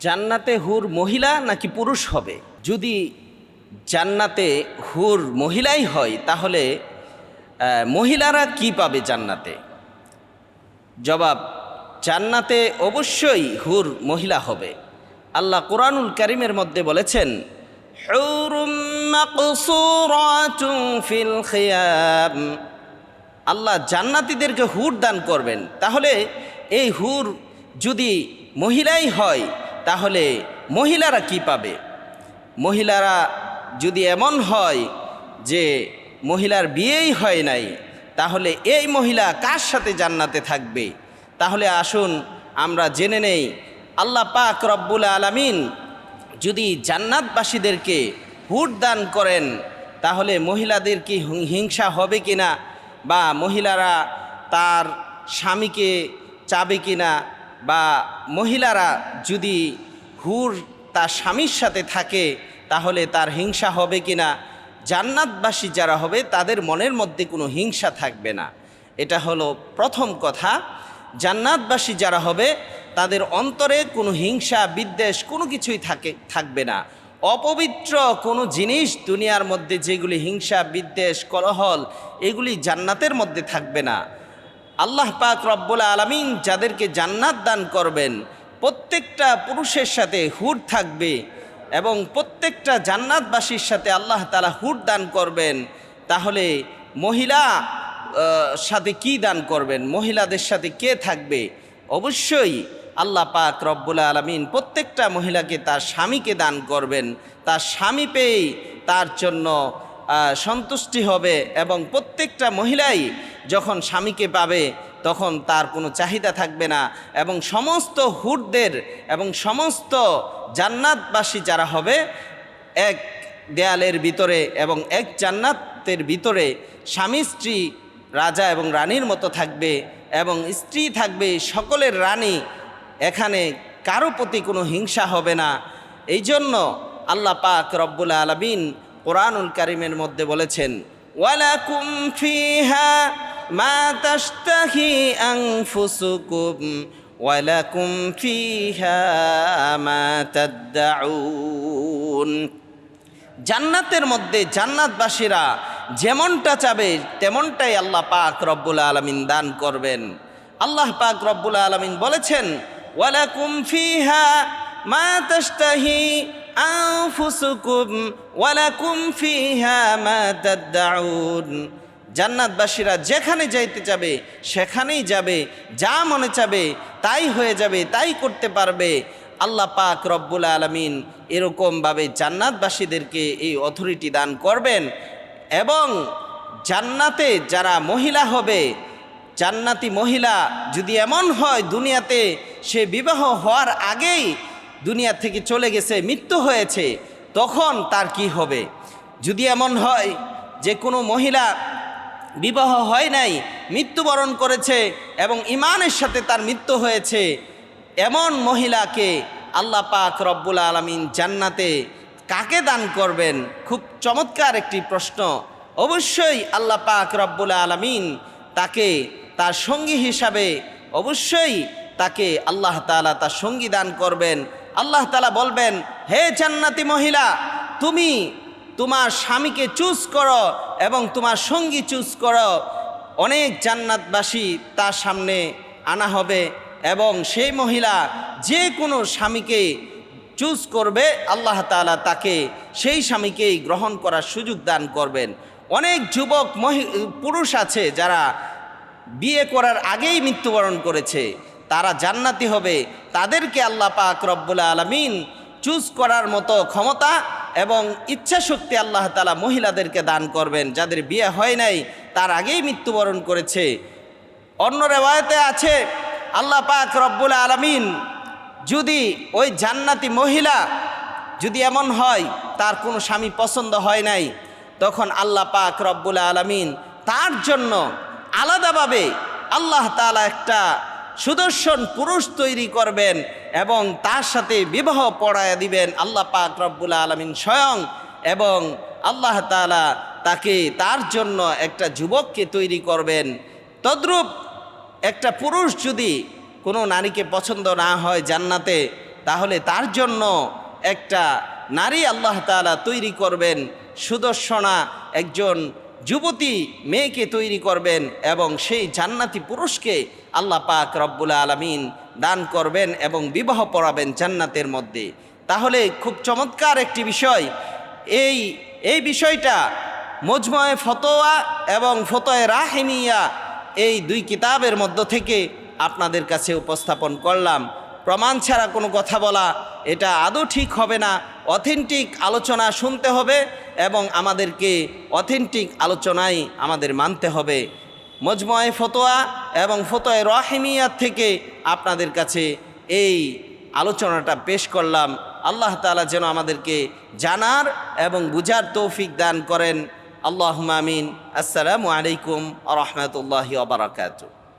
জান্নাতে হুর মহিলা নাকি পুরুষ হবে? যদি জান্নাতে হুর মহিলাই হয়, তাহলে মহিলারা কি পাবে জান্নাতে? জবাব, জান্নাতে অবশ্যই হুর মহিলা হবে। আল্লাহ কোরআনুল করিমের মধ্যে বলেছেন আল্লাহ জান্নাতীদেরকে হুর দান করবেন। তাহলে, এই হুর যদি মহিলাই হয় তাহলে মহিলারা কি পাবে? মহিলারা যদি এমন হয় যে মহিলার বিয়েই হয় নাই, তাহলে এই মহিলা কার সাথে জান্নাতে থাকবে? তাহলে আসুন আমরা জেনে নেই, আল্লাহ পাক রব্বুল আলামিন যদি জান্নাতবাসীদেরকে হুট দান করেন, তাহলে মহিলাদের কি হিংসা হবে কিনা? বা মহিলারা তার স্বামীকে চাবে কিনা? বা মহিলারা যদি হুর তার স্বামীর সাথে থাকে, তাহলে তার হিংসা হবে কিনা জান্নাতবাসী যারা হবে, তাদের মনের মধ্যে কোনো হিংসা থাকবে না। এটা হলো প্রথম কথা। জান্নাতবাসী যারা হবে, তাদের অন্তরে কোনো হিংসা, বিদ্বেষ কোনো কিছুই থাকে, থাকবে না। অপবিত্র কোনো জিনিস দুনিয়ার মধ্যে যেগুলি হিংসা, বিদ্বেষ, কলহল, এগুলি জান্নাতের মধ্যে থাকবে না। আল্লাহ পাক রব্বুল আলমিন যাদেরকে জান্নাত দান করবেন, প্রত্যেকটা পুরুষের সাথে হুর থাকবে এবং প্রত্যেকটা জান্নাতবাসীর সাথে আল্লাহ তালা হুর দান করবেন। তাহলে মহিলা সাথে কি দান করবেন? মহিলাদের সাথে কে থাকবে? অবশ্যই আল্লাহ পাক রব্বুল আলমিন প্রত্যেকটা মহিলাকে তার স্বামীকে দান করবেন। তার স্বামী পেয়েই তার জন্য সন্তুষ্টি হবে এবং প্রত্যেকটা মহিলাই যখন স্বামীকে পাবে, তখন তার কোনো চাহিদা থাকবে না এবং সমস্ত হুটদের এবং সমস্ত জান্নাতবাসী যারা হবে, এক দেয়ালের ভিতরে এবং এক জান্নাতের ভিতরে স্বামী, স্ত্রী, রাজা এবং রানীর মতো থাকবে এবং স্ত্রী থাকবে সকলের রানী। এখানে কারও প্রতি কোনো হিংসা হবে না। এই জন্য আল্লাহ পাক রব্বুল আলমিন কোরআনুল কারিমের মধ্যে বলেছেন, ওয়ালাকুম ফিহা মা তাশতাহি আনফুসুকুম ওয়ালাকুম ফিহা মা তাদদাউন। জান্নাতের মধ্যে জান্নাতবাসীরা যেমনটা চাবে, তেমনটাই আল্লাহ পাক রব্বুল আলমিন দান করবেন। আল্লাহ পাক রব্বুল আলমিন বলেছেন, ওয়ালাকুম ফিহা মা তাশতাহি আনফুসুকুম ওয়ালাকুম ফিহা মা তাদদাউন। জান্নাতবাসীরা যেখানে যাইতে যাবে সেখানেই যাবে, যা মনে চাবে, তাই হয়ে যাবে, তাই করতে পারবে। আল্লাহ পাক রব্বুল আলমিন এরকমভাবে জান্নাতবাসীদেরকে এই অথরিটি দান করবেন এবং জান্নাতে যারা মহিলা হবে, জান্নাতি মহিলা যদি এমন হয় দুনিয়াতে, সে বিবাহ হওয়ার আগেই দুনিয়া থেকে চলে গেছে, মৃত্যু হয়েছে, তখন তার কি হবে? যদি এমন হয় যে কোনো মহিলা বিবাহ হয় নাই, মৃত্যুবরণ করেছে এবং ইমানের সাথে তার মৃত্যু হয়েছে। এমন মহিলাকে আল্লাহ পাক রব্বুল আলমিন জান্নাতে কাকে দান করবেন? খুব চমৎকার একটি প্রশ্ন। অবশ্যই আল্লাহ পাক রব্বুল আলমিন তাকে তার সঙ্গী হিসাবে অবশ্যই তাকে আল্লাহ তালা তার সঙ্গী দান করবেন। আল্লাহ তালা বলবেন, হে জান্নাতি মহিলা, তুমি তোমার স্বামীকে চুজ করো এবং তোমার সঙ্গী চুজ করো অনেক জান্নাতবাসী তার সামনে আনা হবে এবং সেই মহিলা যে কোনো স্বামীকে চুজ করবে, আল্লাহ তাআলা তাকে সেই স্বামীকেই গ্রহণ করার সুযোগ দান করবেন। অনেক যুবক, মহি, পুরুষ আছে যারা বিয়ে করার আগেই মৃত্যুবরণ করেছে। তারা জান্নাতি হবে। তাদেরকে আল্লাহ পাক রব্বুল আলমিন চুজ করার মতো ক্ষমতা এবং ইচ্ছা শক্তি আল্লাহ তালা মহিলাদেরকে দান করবেন, যাদের বিয়ে হয় নাই, তার আগেই মৃত্যুবরণ করেছে। অন্য রেওয়ায়তে আছে, আল্লাহ পাক রব্বুল আলমিন যদি ওই জান্নাতি মহিলা যদি এমন হয়, তার কোনো স্বামী পছন্দ হয় নাই, তখন আল্লাহ পাক রব্বুল আলমিন তার জন্য আলাদাভাবে আল্লাহ তালা একটা সুদর্শন পুরুষ তৈরি করবেন এবং তার সাথে বিবাহ পড়ায় দিবেন আল্লাহ পাক রব্বুল আলমিন স্বয়ং এবং আল্লাহ তালা তাকে তার জন্য একটা যুবককে তৈরি করবেন। তদ্রূপ একটা পুরুষ যদি কোনো নারীকে পছন্দ না হয় জান্নাতে, তাহলে তার জন্য একটা নারী আল্লাহ তাআলা তৈরি করবেন। সুদর্শনা একজন যুবতী মেয়েকে তৈরি করবেন এবং সেই জান্নাতি পুরুষকে আল্লাহ পাক রব্বুল আলমিন দান করবেন এবং বিবাহ পড়াবেন জান্নাতের মধ্যে। তাহলে খুব চমৎকার একটি বিষয়। এই এই বিষয়টা মজময় ফতোয়া এবং ফতোয় রাহিমিয়া এই দুই কিতাবের মধ্য থেকে আপনাদের কাছে উপস্থাপন করলাম। প্রমাণ ছাড়া কোনো কথা বলা এটা আদৌ ঠিক হবে না। অথেন্টিক আলোচনা শুনতে হবে এবং আমাদেরকে অথেন্টিক আলোচনাই আমাদের মানতে হবে। মজময় ফতোয়া এবং ফতোয় রহিমিয়াত থেকে আপনাদের কাছে এই আলোচনাটা পেশ করলাম। আল্লাহ তাআলা যেন আমাদেরকে জানার এবং বুঝার তৌফিক দান করেন। আল্লাহ মামিন আসসালামু আলাইকুম আ রহমতুল্লাহি